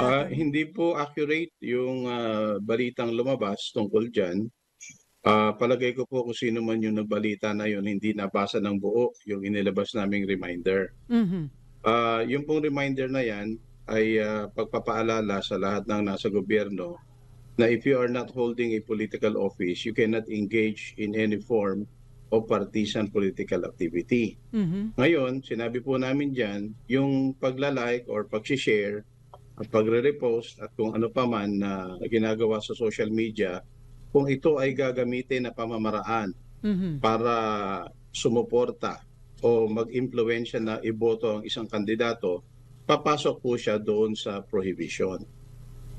Attorney? hindi po accurate yung ah, balitang lumabas tungkol dyan. Ah, palagay ko po kung sino man yung nagbalita na yun, hindi nabasa ng buo yung inilabas naming reminder. Mhm. Ah, yung pong reminder na yan ay ah, pagpapaalala sa lahat ng nasa gobyerno na if you are not holding a political office, you cannot engage in any form of partisan political activity. Mhm. Ngayon, sinabi po namin dyan, yung pagla-like or pag-share at pagre-repost at kung ano pa man na ginagawa sa social media, kung ito ay gagamitin na pamamaraan Mhm. para sumuporta o mag-impluensya na iboto ang isang kandidato, papasok po siya doon sa prohibition.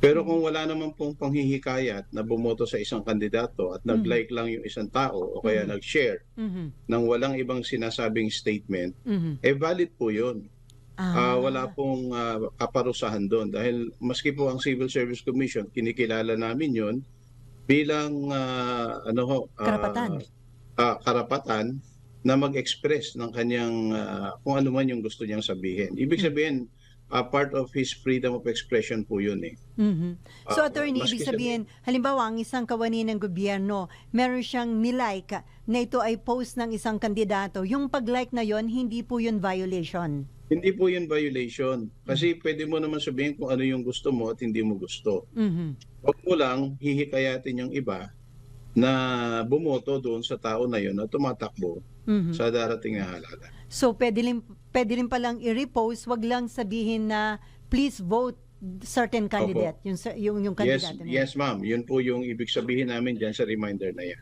Pero kung wala naman pong panghihikayat na bumoto sa isang kandidato at nag-like lang yung isang tao o kaya Mhm. nag-share Mhm. ng walang ibang sinasabing statement, Mhm. eh valid po yun. Ah, Ah. wala pong ah, kaparusahan doon dahil maski po ang Civil Service Commission, kinikilala namin yun bilang ah, ano ho, ah, Karapatan. ah, karapatan na mag-express ng kanyang ah, kung ano man yung gusto niyang sabihin. Ibig Hmm. Ah, part of his freedom of expression po yun eh. Mhm. So Ah, attorney, ibig sabi- sabihin, halimbawa ang isang kawani ng gobyerno, meron siyang nilike na ito ay post ng isang kandidato. Yung pag-like na yon, hindi po yun violation. Hindi po yun violation. Kasi pwede mo naman sabihin kung ano yung gusto mo at hindi mo gusto. Mhm. Huwag mo lang hihikayatin yung iba na bumoto doon sa tao na yun na tumatakbo Mhm. sa darating na halalan. So pwede rin, pwede rin palang i-repost, wag lang sabihin na please vote certain candidate, yung, sa- yung, yung Yes, kandidato na yun. yes ma'am. Yun po yung ibig sabihin namin dyan sa reminder na yan.